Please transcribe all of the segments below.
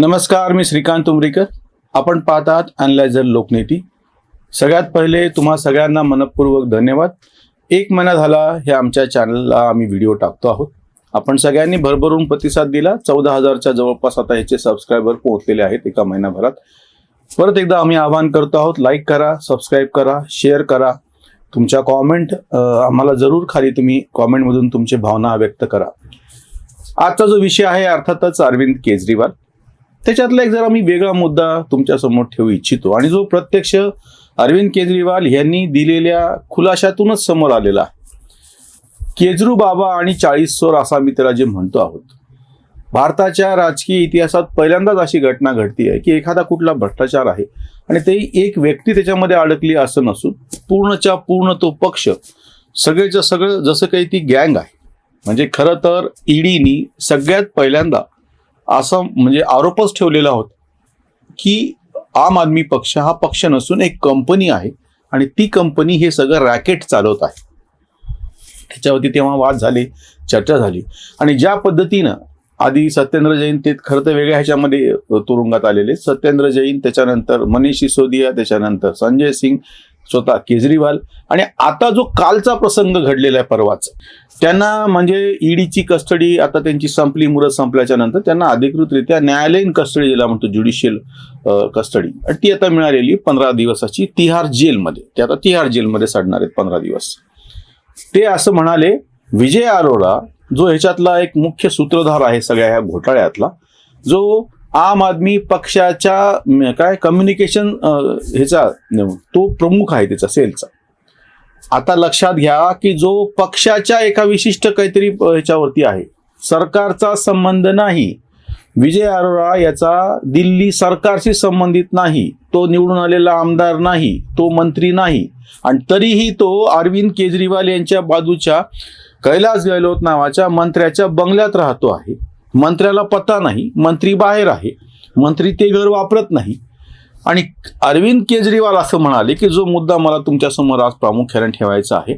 नमस्कार मी श्रीकांत उमरीकर. आपण पाहत आहात अनलायझर लोकनेती. सगळ्यात पहिले तुम्हा सगळ्यांना मनपूर्वक धन्यवाद. एक महिना झाला हे आमच्या चॅनलला आम्ही व्हिडिओ टाकतो आहोत. आपण सगळ्यांनी भरभरून प्रतिसाद दिला. चौदा हजारच्या जवळपास आता ह्याचे सबस्क्रायबर पोहोचलेले आहेत एका महिन्याभरात परत एकदा आम्ही आवाहन करतो आहोत लाईक करा सबस्क्राईब करा शेअर करा. तुमच्या कॉमेंट आम्हाला जरूर खाली तुम्ही कॉमेंटमधून तुमची भावना व्यक्त करा. आजचा जो विषय आहे अर्थातच अरविंद केजरीवाल. त्याच्यातला एक जरा मी वेगळा मुद्दा तुमच्यासमोर ठेवू इच्छितो. आणि जो प्रत्यक्ष अरविंद केजरीवाल यांनी दिलेल्या खुलाशातूनच समोर आलेला. केजरू बाबा आणि चाळीस चोर असा मी त्याला जे म्हणतो आहोत. भारताच्या राजकीय इतिहासात पहिल्यांदाच अशी घटना घडती आहे की एखादा कुठला भ्रष्टाचार आहे आणि ते एक व्यक्ती त्याच्यामध्ये अडकली असं नसून पूर्णच्या पूर्ण तो पक्ष सगळेचं सगळं जसं काही ती गँग आहे. म्हणजे खरं तर ईडीनी सगळ्यात पहिल्यांदा असं म्हणजे आरोपच ठेवलेला होता की आम आदमी पक्ष हा पक्ष नसून एक कंपनी आहे आणि ती कंपनी हे सगळं रॅकेट चालवत आहे. त्याच्यावरती तेव्हा वाद झाले चर्चा झाली. आणि ज्या पद्धतीनं आधी सत्येंद्र जैन ते खरं तर वेगळ्या ह्याच्यामध्ये तुरुंगात आलेले. सत्येंद्र जैन त्याच्यानंतर मनीष सिसोदिया त्याच्यानंतर संजय सिंग स्वतः केजरीवाल. आणि आता जो कालचा प्रसंग घडलेला आहे परवाचा त्यांना म्हणजे ईडीची कस्टडी आता त्यांची संपली मुदत संपल्याच्या नंतर त्यांना अधिकृतरित्या न्यायालयीन कस्टडी दिला म्हणतो ज्युडिशियल कस्टडी. आणि ती आता मिळालेली पंधरा दिवसाची तिहार जेलमध्ये. ते आता तिहार जेलमध्ये सडणार आहेत पंधरा दिवस. ते असं म्हणाले विजय अरोरा जो ह्याच्यातला एक मुख्य सूत्रधार आहे सगळ्या ह्या घोटाळ्यातला जो आम आदमी पक्षाच्या काय कम्युनिकेशन ह्याचा तो प्रमुख आहे त्याचा सेलचा. आता लक्षात घ्या की जो पक्षाच्या एका विशिष्ट काहीतरी ह्याच्यावरती आहे. सरकारचा संबंध नाही. विजय अरोरा याचा दिल्ली सरकारशी संबंधित नाही. तो निवडून आलेला आमदार नाही. तो मंत्री नाही. आणि तरीही तो अरविंद केजरीवाल यांच्या बाजूच्या कैलास गहलोत नावाच्या मंत्र्याच्या बंगल्यात राहतो आहे. मंत्र्याला पत्ता नाही मंत्री बाहेर आहे मंत्री ते घर वापरत नाही. आणि अरविंद केजरीवाल असं म्हणाले की जो मुद्दा मला तुमच्यासमोर आज प्रामुख्याने ठेवायचा आहे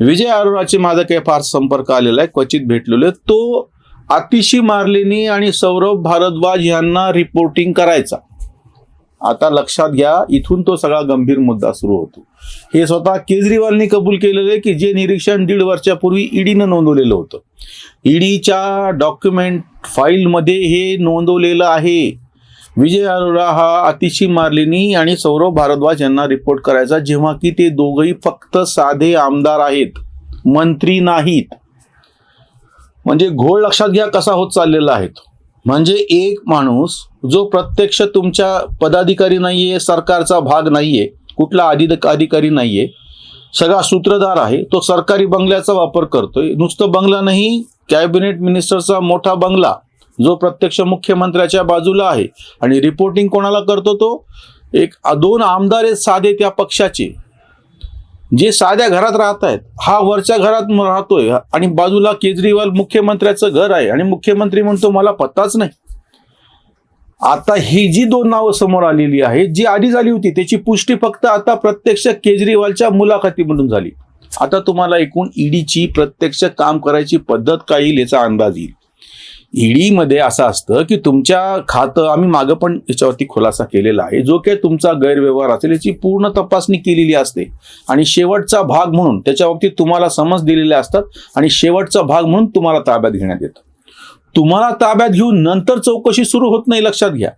विजय अरोराचे माझा काही फार संपर्क आलेला आहे क्वचित भेटलेलो आहे तो आतिशी मार्लेनी आणि सौरभ भारद्वाज यांना रिपोर्टिंग करायचा. आता लक्षात घ्या इथून तो सगळा गंभीर मुद्दा सुरू होतो. हे स्वतः केजरीवालनी कबूल केलेलं आहे की जे निरीक्षण दीड वर्षापूर्वी ईडीनं नोंदवलेलं होतं. ईडीच्या डॉक्युमेंट फाईलमध्ये हे नोंदवलेलं आहे. विजय अरोरा हा अतिशी मार्लिनी आणि सौरभ भारद्वाज यांना रिपोर्ट करायचा जेव्हा की ते दोघंही फक्त साधे आमदार आहेत मंत्री नाहीत. म्हणजे घोळ लक्षात घ्या कसा होत चाललेला आहे तो. म्हणजे एक माणूस जो प्रत्यक्ष तुमच्या पदाधिकारी नाहीये सरकारचा भाग नाहीये कुठला अधिक अधिकारी नाहीये सगळा सूत्रधार आहे तो सरकारी बंगल्याचा वापर करतोय. नुसतं बंगला नाही कॅबिनेट मिनिस्टरचा मोठा बंगला जो प्रत्यक्ष मुख्यमंत्र्याच्या बाजूला आहे. आणि रिपोर्टिंग कोणाला करतो तो? एक दोन आमदार आहेत साधे त्या पक्षाचे. जे साध्या घरात राहत आहेत हा वरच्या घरात राहतोय आणि बाजूला केजरीवाल मुख्यमंत्र्याचं घर आहे. आणि मुख्यमंत्री म्हणतो मला पत्ताच नाही. आता ही जी दोन नावं समोर आलेली आहेत जी आधी झाली होती त्याची पुष्टी फक्त आता प्रत्यक्ष केजरीवालच्या मुलाखतीमधून झाली. आता तुम्हाला एकूण ईडीची प्रत्यक्ष काम करायची पद्धत काय येईल याचा अंदाज येईल. ईडीमध्ये असं असतं की तुमच्या खातं आम्ही मागं पण याच्यावरती खुलासा केलेला आहे जो काही तुमचा गैरव्यवहार असेल याची पूर्ण तपासणी केलेली असते. आणि शेवटचा भाग म्हणून त्याच्या बाबतीत तुम्हाला समज दिलेले असतात आणि शेवटचा भाग म्हणून तुम्हाला ताब्यात घेण्यात येतं. तुम्हाला ताब्यात घेऊन नंतर चौकशी सुरू होत नाही लक्षात घ्या.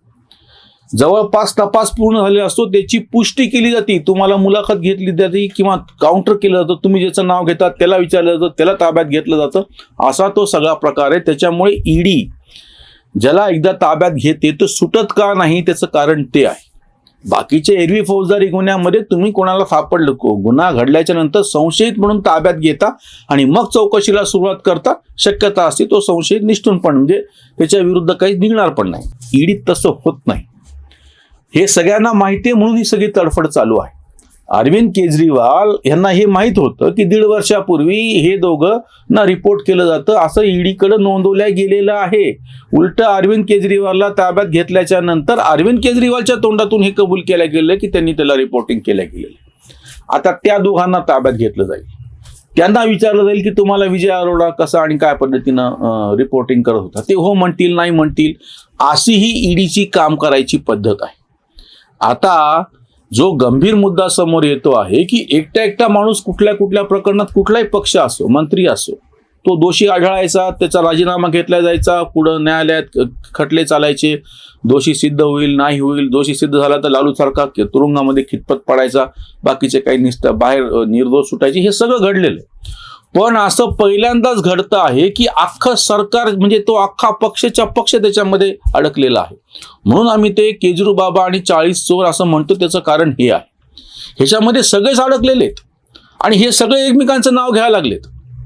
जवळपास तपास पूर्ण झालेला असतो त्याची पुष्टी केली जाते. तुम्हाला मुलाखत घेतली जाते किंवा काउंटर केलं जातं. तुम्ही ज्याचं नाव घेतात त्याला विचारलं जातं त्याला ताब्यात घेतलं जातं. असा तो सगळा प्रकार आहे. त्याच्यामुळे ईडी ज्याला एकदा ताब्यात घेते तर सुटत का नाही त्याचं कारण ते आहे. बाकीचे एरवी फौजदारी गुन्ह्यामध्ये तुम्ही कोणाला सापडलं को- गुन्हा घडल्याच्या नंतर संशयित म्हणून ताब्यात घेता आणि मग चौकशीला सुरुवात करता. शक्यता असते तो संशयित निष्ठून पण म्हणजे त्याच्या विरुद्ध काही निघणार पण नाही. ईडीत तसं होत नाही. हे सगळ्यांना माहिती आहे म्हणून ही सगळी तडफड चालू आहे. अरविंद केजरीवाल यांना हे माहीत होतं की दीड वर्षापूर्वी हे दोघं ना रिपोर्ट केलं जातं असं ईडीकडं नोंदवल्या गेलेलं आहे. उलट अरविंद केजरीवालला ताब्यात घेतल्याच्या नंतर अरविंद केजरीवालच्या तोंडातून हे कबूल केलं गेलं की त्यांनी त्याला रिपोर्टिंग केलं गेलेलं आता त्या दोघांना ताब्यात घेतलं जाईल. त्यांना विचारलं जाईल की तुम्हाला विजय अरोडा कसा आणि काय पद्धतीनं रिपोर्टिंग करत होता? ते हो म्हणतील नाही म्हणतील अशी ही ईडीची काम करायची पद्धत आहे. आता जो गंभीर मुद्दा समोर येतो आहे की एकटा एकटा माणूस कुठल्या कुठल्या प्रकरणात कुठलाही पक्ष असो मंत्री असो तो दोषी आढळायचा त्याचा राजीनामा घेतला जायचा पुढं न्यायालयात खटले चालायचे दोषी सिद्ध होईल नाही होईल दोषी सिद्ध झाला तर लालू सारखा तुरुंगामध्ये खितपत पडायचा बाकीचे काही निष्ठ बाहेर निर्दोष सुटायचे हे सगळं घडलेलं आहे. पण असं पहिल्यांदाच घडतं आहे की अख्खं सरकार म्हणजे तो अख्खा पक्षच्या पक्ष त्याच्यामध्ये अडकलेला आहे. म्हणून आम्ही ते केजरू बाबा आणि चाळीस चोर असं म्हणतो त्याचं कारण हे आहे. ह्याच्यामध्ये सगळेच अडकलेले आहेत. आणि हे सगळे एकमेकांचं नाव घ्यायला लागलेत.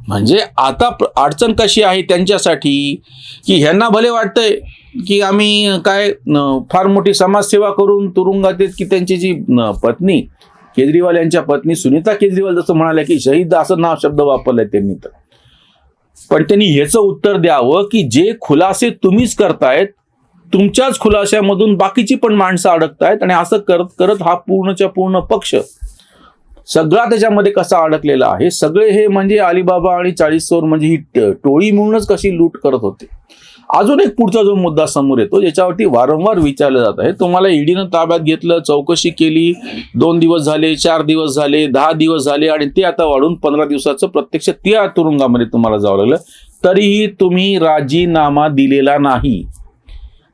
म्हणजे आता अडचण कशी आहे त्यांच्यासाठी की ह्यांना भले वाटतंय की आम्ही काय फार मोठी समाजसेवा करून तुरुंगात की त्यांची जी पत्नी केजरीवाल यांच्या पत्नी सुनीता केजरीवाल जसं म्हणाल्या की शहीद असं नाव शब्द वापरलाय त्यांनी तर. पण त्यांनी ह्याचं उत्तर द्यावं की जे खुलासे तुम्हीच करतायत तुमच्याच खुलाशामधून बाकीची पण माणसं अडकतायत आणि असं करत करत हा पूर्णच्या पूर्ण पक्ष सगळा त्याच्यामध्ये कसा अडकलेला आहे? सगळे हे म्हणजे अलिबाबा आणि चाळीसवर म्हणजे ही टोळी म्हणूनच कशी लूट करत होते. अजून एक पुढचा जो मुद्दा समोर येतो ज्याच्यावरती वारंवार विचारलं जात आहे. तुम्हाला ईडीनं ताब्यात घेतलं चौकशी केली दोन दिवस झाले चार दिवस झाले दहा दिवस झाले आणि ते आता वाढून पंधरा दिवसाचं प्रत्यक्ष त्या तुरुंगामध्ये तुम्हाला जावं लागलं. तरीही तुम्ही राजीनामा दिलेला नाही.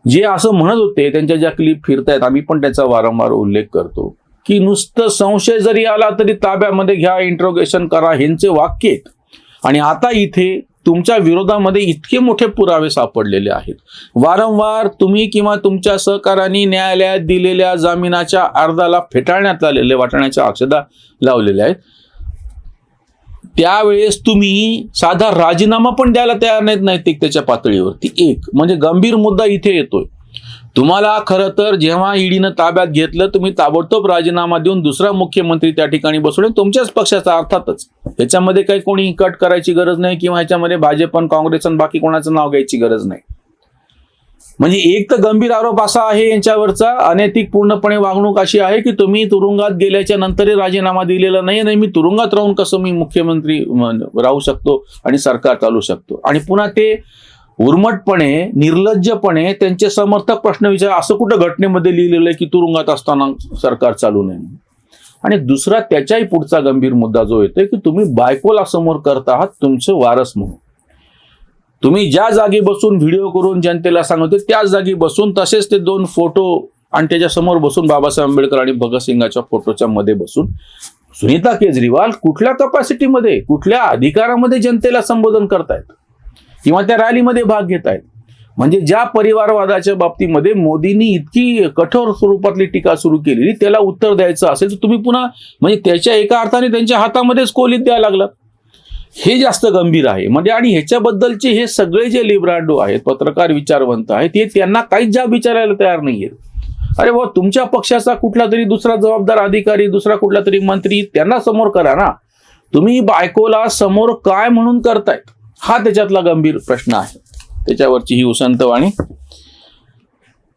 जे असं म्हणत होते त्यांच्या ज्या क्लिप फिरतायत आम्ही पण त्याचा वारंवार उल्लेख करतो. की नुसतं संशय जरी आला तरी ताब्यामध्ये घ्या इंट्रोगेशन करा ह्यांचे वाक्य आहेत. आणि आता इथे तुमच्या विरोधामध्ये इतके मोठे पुरावे सापडलेले आहेत. वारंवार तुम्ही किंवा तुमच्या सहकारांनी न्यायालयात दिलेल्या जामिनाच्या अर्धाला फेटाळण्यात आलेले वाटण्याच्या अक्षदा लावलेल्या आहेत. त्यावेळेस तुम्ही साधा राजीनामा पण द्यायला तयार नाहीत नैतिकतेच्या पातळीवरती. एक म्हणजे गंभीर मुद्दा इथे येतोय. तुम्हाला खरं तर जेव्हा ईडीनं ताब्यात घेतलं तुम्ही ताबडतोब राजीनामा देऊन दुसरा मुख्यमंत्री त्या ठिकाणी बसवले. तुमच्याच पक्षाचा अर्थातच. याच्यामध्ये काही कोणी कट करायची गरज नाही किंवा ह्याच्यामध्ये भाजप आणि काँग्रेस आणि बाकी कोणाचं नाव घ्यायची गरज नाही. म्हणजे एक तर गंभीर आरोप असा आहे यांच्यावरचा अनैतिक पूर्णपणे वागणूक अशी आहे की तुम्ही तुरुंगात गेल्याच्या नंतरही राजीनामा दिलेला नाही नाही मी तुरुंगात राहून कसं मी मुख्यमंत्री राहू शकतो आणि सरकार चालू शकतो. आणि पुन्हा ते उर्मटपणे निर्लज्जपणे त्यांचे समर्थक प्रश्न विचार असं कुठं घटनेमध्ये लिहिलेलं आहे की तुरुंगात असताना सरकार चालू नये आणि दुसरा त्याच्याही पुढचा गंभीर मुद्दा जो येतोय की तुम्ही बायकोला समोर करत आहात तुमचं वारस म्हणून. तुम्ही ज्या जागी बसून व्हिडिओ करून जनतेला सांगते त्याच जागी बसून तसेच ते दोन फोटो आणि त्याच्यासमोर बसून बाबासाहेब आंबेडकर आणि भगतसिंगाच्या फोटोच्या मध्ये बसून सुनीता केजरीवाल कुठल्या कपॅसिटीमध्ये कुठल्या अधिकारामध्ये जनतेला संबोधन करतायत? किंवा त्या रॅलीमध्ये भाग घेत आहेत. म्हणजे ज्या परिवारवादाच्या बाबतीमध्ये मोदींनी इतकी कठोर स्वरूपातली टीका सुरू केलेली त्याला उत्तर द्यायचं असेल तर तुम्ही पुन्हा म्हणजे त्याच्या एका अर्थाने त्यांच्या हातामध्येच कोलीत द्यायला लागलात हे जास्त गंभीर आहे. म्हणजे आणि ह्याच्याबद्दलचे हे सगळे जे लिब्रांडो आहेत पत्रकार विचारवंत आहेत ते त्यांना काहीच जाब विचारायला तयार नाही आहेत अरे वा तुमच्या पक्षाचा कुठला तरी दुसरा जबाबदार अधिकारी दुसरा कुठला तरी मंत्री त्यांना समोर करा ना. तुम्ही बायकोला समोर काय म्हणून करतायत? हा त्याच्यातला गंभीर प्रश्न आहे. त्याच्यावरची ही उसंतवाणी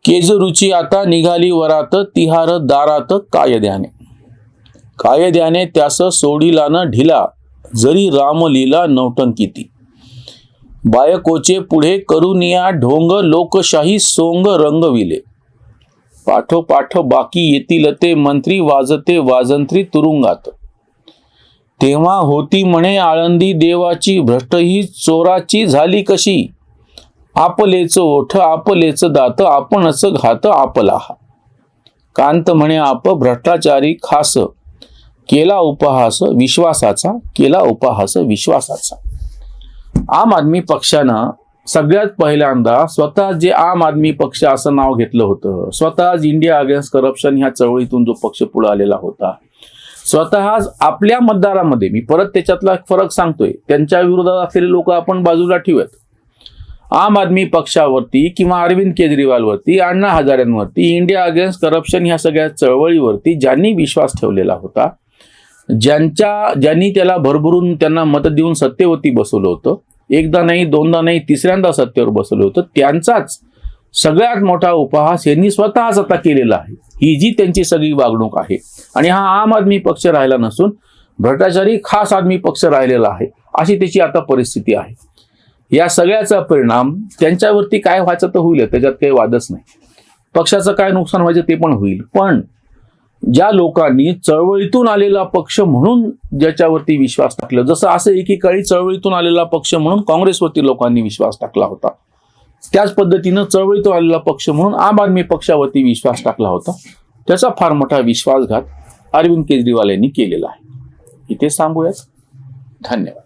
केजरूची आता निघाली वरात तिहार दारात काय ध्याने काय ध्याने त्यास सोडिलानं ढिला जरी रामलीला नौटंकिती बायकोचे पुढे करुनिया ढोंग लोकशाही सोंग रंगविले. पाठोपाठ बाकी येतील ते मंत्री वाजते वाजंत्री तुरुंगात. तेव्हा होती म्हणे आळंदी देवाची भ्रष्ट ही चोराची झाली कशी? आपलेच ओठ आपलेच दात आपणच घात आपला हा. कांत म्हणे आप भ्रष्टाचारी खास. केला उपहास विश्वासाचा केला उपहास विश्वासाचा. आम आदमी पक्षानं सगळ्यात पहिल्यांदा स्वतः जे आम आदमी पक्ष असं नाव घेतलं होतं. स्वतःच इंडिया अगेन्स्ट करप्शन ह्या चळवळीतून जो पक्ष पुढे आलेला होता. स्वतःच आपल्या मतदारामध्ये मी परत त्याच्यातला एक फरक सांगतोय त्यांच्या विरोधात असलेले लोक आपण बाजूला ठेवूयात. आम आदमी पक्षावरती किंवा अरविंद केजरीवालवरती अण्णा हजारेंवरती इंडिया अगेन्स्ट करप्शन ह्या सगळ्या चळवळीवरती ज्यांनी विश्वास ठेवलेला होता ज्यांच्या ज्यांनी त्याला भरभरून त्यांना मत देऊन सत्तेवरती बसवलं होतं एकदा नाही दोनदा नाही तिसऱ्यांदा सत्तेवर बसवलं होतं त्यांचाच सगळ्यात मोठा उपहास यांनी स्वतःच आता केलेला आहे. ही जी त्यांची सगळी वागणूक आहे. आणि हा आम आदमी पक्ष राहिला नसून भ्रष्टाचारी खास आदमी पक्ष राहिलेला आहे. अशी त्याची आता परिस्थिती आहे. या सगळ्याचा परिणाम त्यांच्यावरती काय व्हायचं तर होईल त्याच्यात काही वादच नाही. पक्षाचं काय नुकसान व्हायचं ते पण होईल. पण ज्या लोकांनी चळवळीतून आलेला पक्ष म्हणून ज्याच्यावरती विश्वास टाकला जसं असं एकेकाळी चळवळीतून आलेला पक्ष म्हणून काँग्रेसवरती लोकांनी विश्वास टाकला होता. त्याच पद्धतीनं चळवळीत आलेला पक्ष म्हणून आम आदमी पक्षावरती विश्वास टाकला होता. त्याचा फार मोठा विश्वासघात अरविंद केजरीवाल यांनी केलेला आहे. इथेच थांबूयात धन्यवाद.